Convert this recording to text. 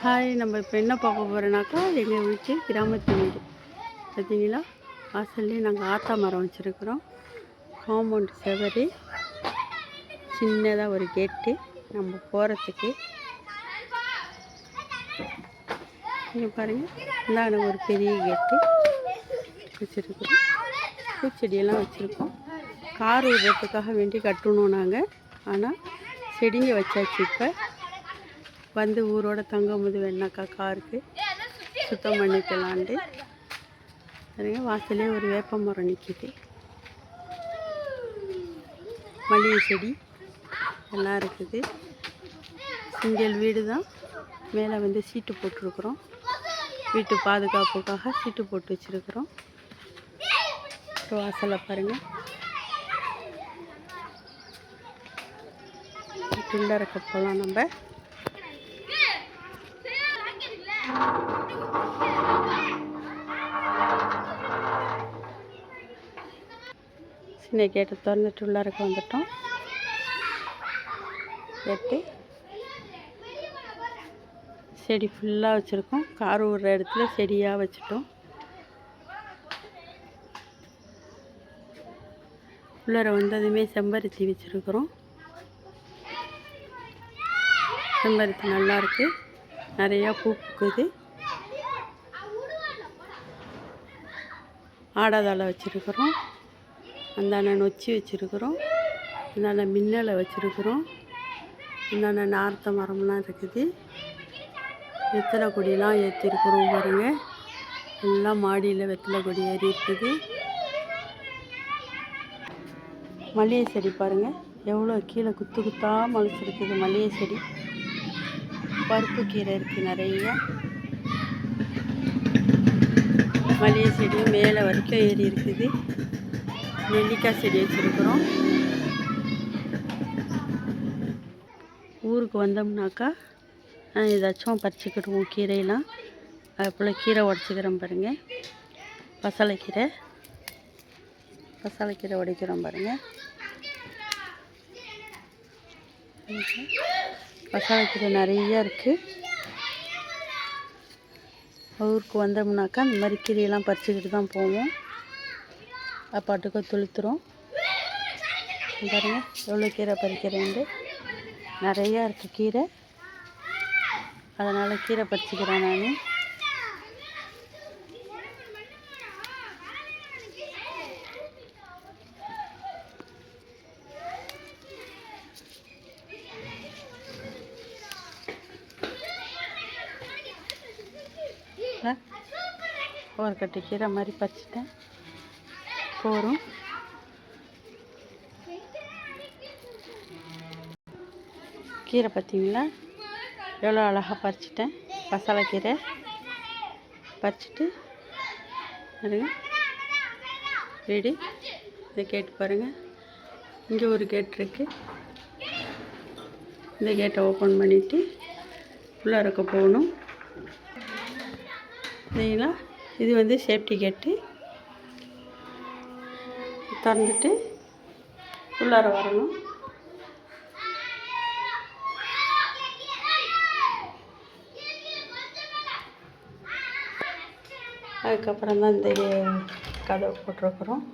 Hi நம்ம இப்போ என்ன பார்க்க போகிறோன்னாக்கா எங்கள் வீட்டு கிராமத்து வீடு. பார்த்தீங்களா? வாசல்லே நாங்கள் ஆத்தா மரம் வச்சுருக்குறோம். காம்பவுண்ட் செவரு. சின்னதாக ஒரு கேட்டு நம்ம போகிறதுக்கு இங்கே பாருங்கள் இந்தாண்ட ஒரு பெரிய கேட்டு வச்சுருக்குறோம். பூச்செடியெல்லாம் வச்சுருக்கோம். கார் விடுறதுக்காக வேண்டி கட்டணும் நாங்கள் ஆனால் செடிங்க வச்சாச்சு இப்போ. வந்து ஊரோட தங்கும்போது வேணாக்கா காருக்கு சுத்தம் பண்ணிக்கலான்ட்டு. பாருங்க வாசலே ஒரு வேப்ப மரம் நிற்கிது மல்லிகை செடி எல்லாம் இருக்குது. சிங்கிள் வீடு தான் மேலே வந்து சீட்டு போட்டிருக்குறோம். வீட்டு பாதுகாப்புக்காக சீட்டு போட்டு வச்சுருக்குறோம். வாசலை பாருங்கள் உள்ளறக்க போகலாம் நம்ம. சின்ன கேட்டை திறந்துட்டு உள்ளாருக்கு வந்துட்டோம். கேட்டு செடி ஃபுல்லாக வச்சுருக்கோம். கார் விடுற இடத்துல செடியாக வச்சுட்டோம். உள்ளார வந்ததுமே செம்பருத்தி வச்சுருக்குறோம். செம்பருத்தி நல்லாயிருக்கு நிறையா பூ பூக்குது. ஆடாதாளை வச்சுருக்குறோம். அந்தான நொச்சி வச்சுருக்குறோம். இந்தான மின்னலை வச்சுருக்குறோம். இந்தான நார்த்த மரம்லாம் இருக்குது. வெத்தலை கொடியெலாம் ஏற்றிருக்குறோம் பாருங்கள் எல்லாம் மாடியில் வெத்தலை கொடி ஏறி இருக்குது. மல்லிகை செடி பாருங்கள் எவ்வளோ கீழே குத்து குத்தாக முளைச்சிருக்குது மல்லிகை செடி. பருப்பு கீரை இருக்குது நிறைய. மளிகை செடி மேலே வரைக்கும் ஏறி இருக்குது. நெல்லிக்காய் செடி வச்சுருக்குறோம். ஊருக்கு வந்தோம்னாக்கா ஏதாச்சும் பறிச்சுக்கிடுவோம் கீரையெல்லாம். அதுபோல் கீரை உடச்சிக்கிறோம் பாருங்கள் பசலைக்கீரை. பசலைக்கீரை உடைக்கிறோம் பாருங்கள் பசலைக்கீரை நிறையா இருக்குது ஊருக்கு வந்தோம்னாக்கா இந்த மாதிரி கீரையெல்லாம் பறிச்சுக்கிட்டு தான் போவோம். அப்பாட்டுக்கு துளுத்துறோம் பாருங்கள் எவ்வளோ கீரை பறிக்கிறேன்ட்டு. நிறையா இருக்குது கீரை. அதனால் கீரை பறிச்சுக்கிறேன் நான். ஒரு கட்டு கீரை மாதிரி பறிச்சிட்டேன். போகிறோம் கீரை பார்த்தீங்களா? எவ்வளோ அழகாக பறிச்சிட்டேன். பசலைக்கீரை பறிச்சிட்டு பாருங்கள் ரெடி இந்த கேட்டு பாருங்கள் இங்கே ஒரு கேட் இருக்குது இந்த கேட்டை ஓப்பன் பண்ணிவிட்டு உள்ளாரக்க போகணும். சரிங்களா? இது வந்து சேஃப்டி கேட்டு திறந்துட்டு உள்ளார வரணும். அதுக்கப்புறம் தான் இந்த கதவை போட்டிருக்குறோம்.